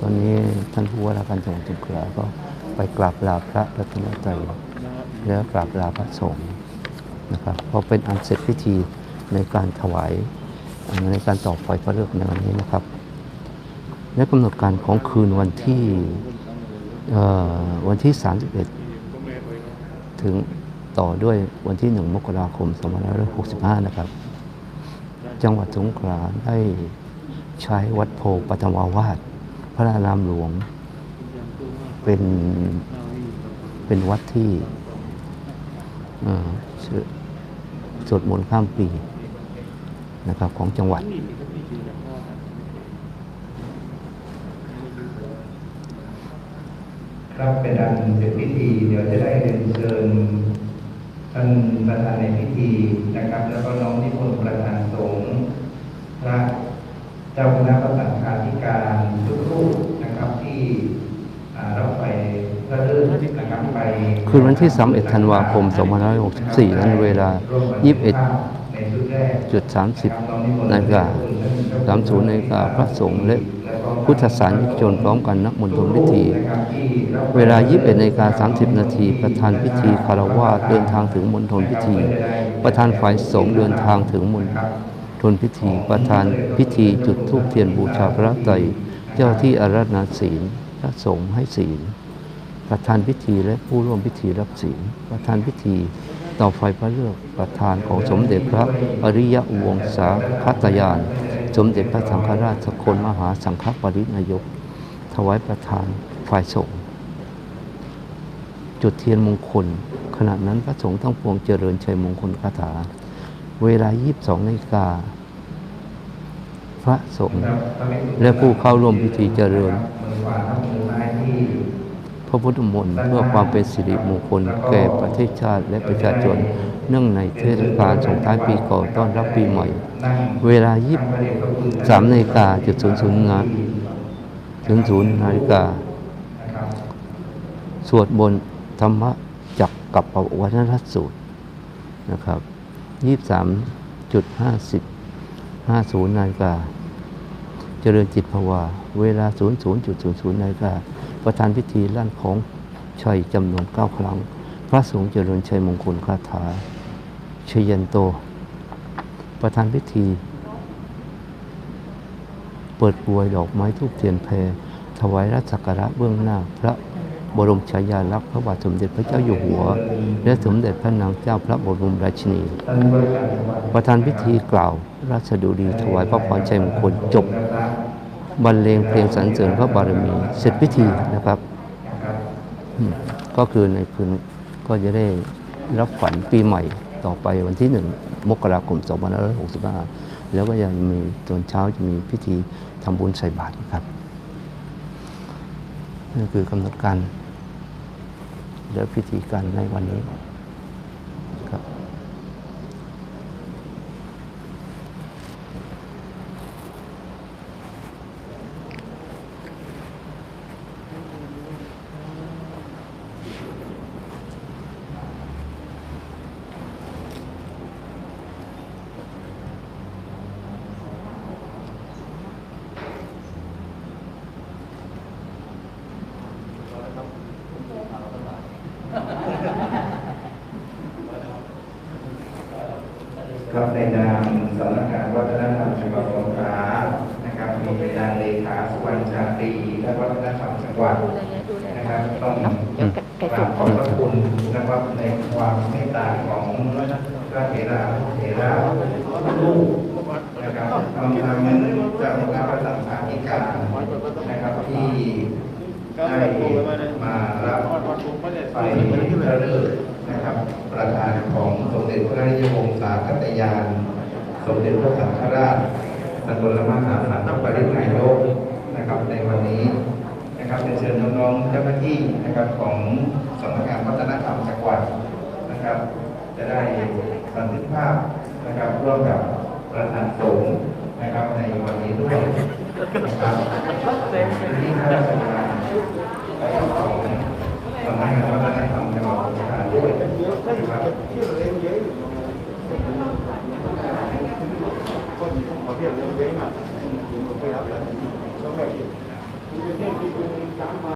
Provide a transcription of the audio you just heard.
ตอนนี้ท่านผู้ว่าราชการจังหวัดสงขลาก็ไปกราบลาพระรัตนตรัยแล้วกราบลาพระสงฆ์นะครับพราะเป็นอันเสร็จพิธีในการถวายในการต่อไฟพระเลิกษ์ในวันนี้นะครับ และกำหนดการของคืนวันที่วันที่ 31 ถึงต่อด้วยวันที่ 1 มกราคม 2565 นะครับ จังหวัดสงขลาได้ ใช้วัดโพปฐมาวาสพระอารามหลวง เป็นเป็นวัดที่สวดสวดมนต์ข้ามปีนะครับของจังหวัด ครับเป็นอันเสร็จพิธี เดี๋ยวจะได้เรียนเชิญท่านประธานในพิธีนะครับ แล้วก็น้องนิพนธ์ประธานสงฆ์พระเจ้าคณะพระสังฆาธิการทุกรูปนะครับที่อ่ารับไปพระเลิกนะ คืนวันที่ 31 ธันวาคม 2564 นั้นเวลา 21.30 นาฬิกา30 นาฬิกาพระสงฆ์และพุทธศาสนิกชนพร้อมกันนักมนตพิธี เวลา 21นาฬิกา30 นาทีประธานพิธีคารวาสเดินทางถึงมณฑลพิธี ประธานฝ่ายสงฆ์เดินทางถึงมณฑลพิธี ประธานพิธีจุดธูปเทียนบูชาพระไตรเจ้าที่อาราธนาศีล พระสงฆ์ให้ศีล ประธานพิธีและผู้ร่วมพิธีรับศีลประธานพิธีต่อไฟพระเลือกประธานของสมเด็จพระอริยวงศาคตยาน สมเด็จพระสังฆราชสกลมหาสังฆปรินายก ถวายประธานฝ่ายสงฆ์จุดเทียนมงคล ขณะนั้นพระสงฆ์ทั้งปวงเจริญชัยมงคลคาถา เวลา 22นาฬิกาพระสงฆ์และผู้เข้าร่วมพิธีเจริญ พระพุทธมนต์เพื่อความเป็นสิริมงคลแก่ประเทศชาติและประชาชน เนื่องในเทศกาลส่งท้ายปีเก่าต้อนรับปีใหม่ เวลา23นาฬิกาจุดศูนย์ศูนย์นาถึงศูนย์นาฬิกา สวดบนต์ธรรมจักรกับปวัฒนสูตรนะครับ23.50 50นาฬิกา เจริญจิตภาวาเวลา00.00นาฬิกา ประธานพิธีลั่นของชัยจำนวน9ครั้ง พระสงฆ์เจริญชัยมงคลคาถาชยันโต ประธานพิธี เปิดกรวยดอกไม้ทูบเทียนแพรถวายรัชการะเบื้องหน้าพระบรมฉายาลักษณ์พระบาทสมเด็จพระเจ้าอยู่หัว และสมเด็จพระนางเจ้าพระบรมราชินี ประธานพิธีกล่าว ราชดุดีถวายพระพรชัยมงคลจบ บรรเลงเพลงสรรเสริญพระบารมี เสร็จพิธีนะครับ ก็คือในคืนก็จะได้รับขวัญปีใหม่ต่อไปวันที่หนึ่งมกราคม2565 แล้วก็ยังมีตอนเช้าจะมีพิธีทำบุญใส่บาตรครับนั่นคือกำหนดการและพิธีการในวันนี้ ครับในนามสำนักงานวัฒนธรรมจังหวัดสงขลานะครับมีนางเลขาสุวรรณชาตรีและวัฒนธรรมจังหวัดนะครับต้องกราบขอบพระคุณนะครับในความเมตตาของพระเถระเถระลูกนะครับรวมทั้งจ้าคณะพระสังฆาธิการนะครับที่ได้มารับไปพระฤกษ์ นะครับ ประธานของสมเด็จพระนเรศวงศาคตยาน สมเด็จพระสังฆราชสกลมหาสันตปรินายกนะครับในวันนี้นะครับเป็นเชิญน้องๆเจ้าหน้าที่นะครับของสำนักงานวัฒนธรรมจังหวัดนะครับ จะได้บันทึกภาพนะครับร่วมกับประธานสงฆ์นะครับในวันนี้ด้วย